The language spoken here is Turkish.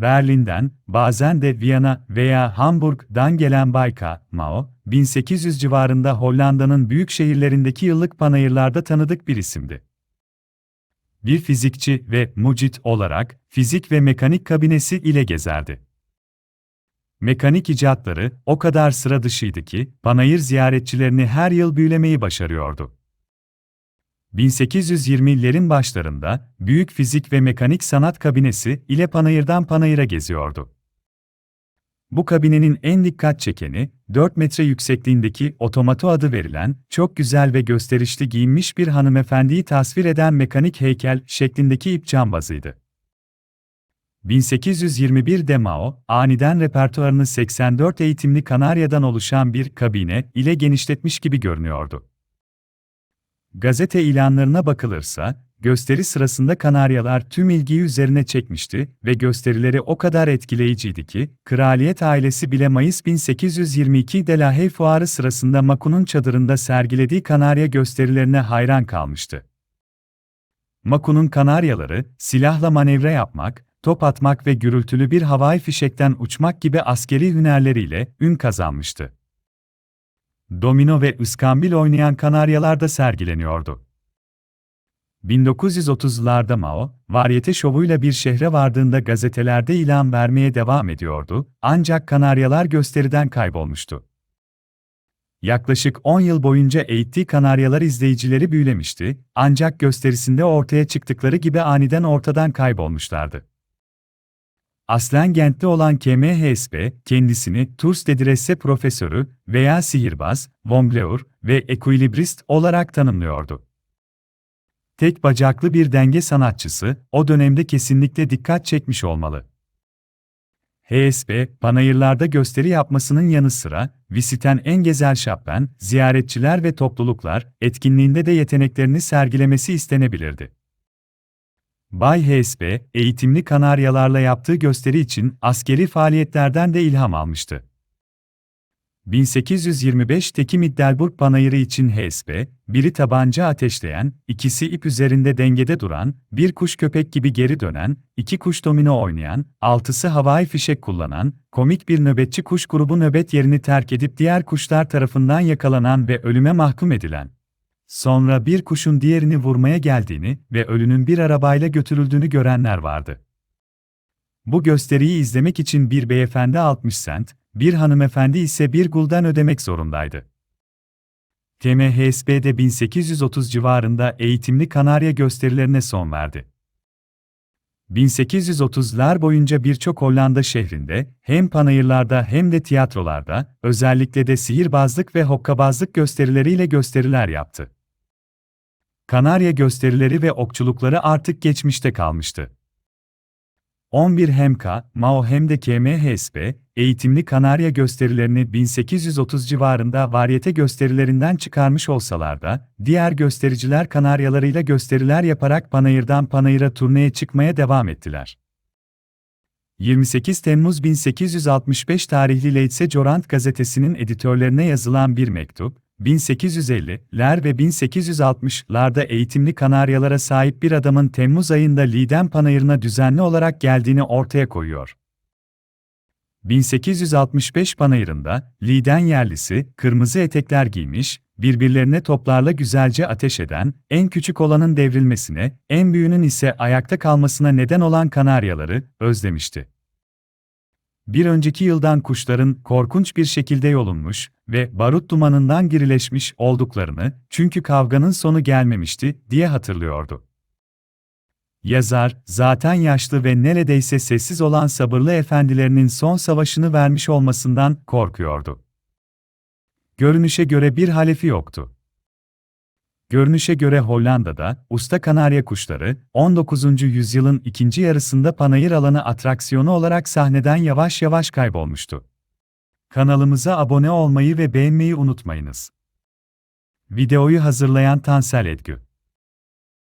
Berlin'den, bazen de Viyana veya Hamburg'dan gelen Bayka, Mao, 1800 civarında Hollanda'nın büyük şehirlerindeki yıllık panayırlarda tanıdık bir isimdi. Bir fizikçi ve mucit olarak fizik ve mekanik kabinesi ile gezerdi. Mekanik icatları o kadar sıra dışıydı ki panayır ziyaretçilerini her yıl büyülemeyi başarıyordu. 1820'lerin başlarında Büyük Fizik ve Mekanik Sanat Kabinesi ile panayırdan panayıra geziyordu. Bu kabinenin en dikkat çekeni, 4 metre yüksekliğindeki otomato adı verilen, çok güzel ve gösterişli giyinmiş bir hanımefendiyi tasvir eden mekanik heykel şeklindeki ip cambazıydı. 1821'de Mao, aniden repertuarını 84 eğitimli Kanarya'dan oluşan bir kabine ile genişletmiş gibi görünüyordu. Gazete ilanlarına bakılırsa, gösteri sırasında Kanaryalar tüm ilgiyi üzerine çekmişti ve gösterileri o kadar etkileyiciydi ki, kraliyet ailesi bile Mayıs 1822'de Lahey Fuarı sırasında Maku'nun çadırında sergilediği Kanarya gösterilerine hayran kalmıştı. Maku'nun Kanaryaları, silahla manevra yapmak, top atmak ve gürültülü bir havai fişekten uçmak gibi askeri hünerleriyle ün kazanmıştı. Domino ve ıskambil oynayan Kanaryalar da sergileniyordu. 1930'larda Mao, varyete şovuyla bir şehre vardığında gazetelerde ilan vermeye devam ediyordu, ancak Kanaryalar gösteriden kaybolmuştu. Yaklaşık 10 yıl boyunca eğittiği Kanaryalar izleyicileri büyülemişti, ancak gösterisinde ortaya çıktıkları gibi aniden ortadan kaybolmuşlardı. Aslen Gent'te olan KMHSP, kendisini Tours de Dresse profesörü veya sihirbaz, jongleur ve ekvilibrist olarak tanımlıyordu. Tek bacaklı bir denge sanatçısı, o dönemde kesinlikle dikkat çekmiş olmalı. HSP, panayırlarda gösteri yapmasının yanı sıra, visiten en gezel şappen, ziyaretçiler ve topluluklar, etkinliğinde de yeteneklerini sergilemesi istenebilirdi. Bay HSP, eğitimli Kanaryalarla yaptığı gösteri için askeri faaliyetlerden de ilham almıştı. 1825'teki Middelburg Panayırı için HSP, biri tabanca ateşleyen, ikisi ip üzerinde dengede duran, bir kuş köpek gibi geri dönen, iki kuş domino oynayan, altısı havai fişek kullanan, komik bir nöbetçi kuş grubu nöbet yerini terk edip diğer kuşlar tarafından yakalanan ve ölüme mahkum edilen. Sonra bir kuşun diğerini vurmaya geldiğini ve ölünün bir arabayla götürüldüğünü görenler vardı. Bu gösteriyi izlemek için bir beyefendi 60 sent, bir hanımefendi ise bir gulden ödemek zorundaydı. TMHSB'de 1830 civarında eğitimli Kanarya gösterilerine son verdi. 1830'lar boyunca birçok Hollanda şehrinde, hem panayırlarda hem de tiyatrolarda, özellikle de sihirbazlık ve hokkabazlık gösterileriyle gösteriler yaptı. Kanarya gösterileri ve okçulukları artık geçmişte kalmıştı. 11 Hemka, Mao hem de KMHSP, eğitimli Kanarya gösterilerini 1830 civarında varyete gösterilerinden çıkarmış olsalar da, diğer göstericiler Kanaryalarıyla gösteriler yaparak panayırdan panayıra turneye çıkmaya devam ettiler. 28 Temmuz 1865 tarihli Leitse Jorant gazetesinin editörlerine yazılan bir mektup, 1850'ler ve 1860'larda eğitimli Kanaryalara sahip bir adamın Temmuz ayında Liden Panayırı'na düzenli olarak geldiğini ortaya koyuyor. 1865 Panayırı'nda, Liden yerlisi, kırmızı etekler giymiş, birbirlerine toplarla güzelce ateş eden, en küçük olanın devrilmesine, en büyüğünün ise ayakta kalmasına neden olan Kanaryaları, özlemişti bir önceki yıldan kuşların korkunç bir şekilde yolunmuş ve barut dumanından girileşmiş olduklarını, çünkü kavganın sonu gelmemişti, diye hatırlıyordu. Yazar, zaten yaşlı ve neredeyse sessiz olan sabırlı efendilerinin son savaşını vermiş olmasından korkuyordu. Görünüşe göre bir halefi yoktu. Görünüşe göre Hollanda'da, usta kanarya kuşları, 19. yüzyılın ikinci yarısında panayır alanı atraksiyonu olarak sahneden yavaş yavaş kaybolmuştu. Kanalımıza abone olmayı ve beğenmeyi unutmayınız. Videoyu hazırlayan Tansel Edgü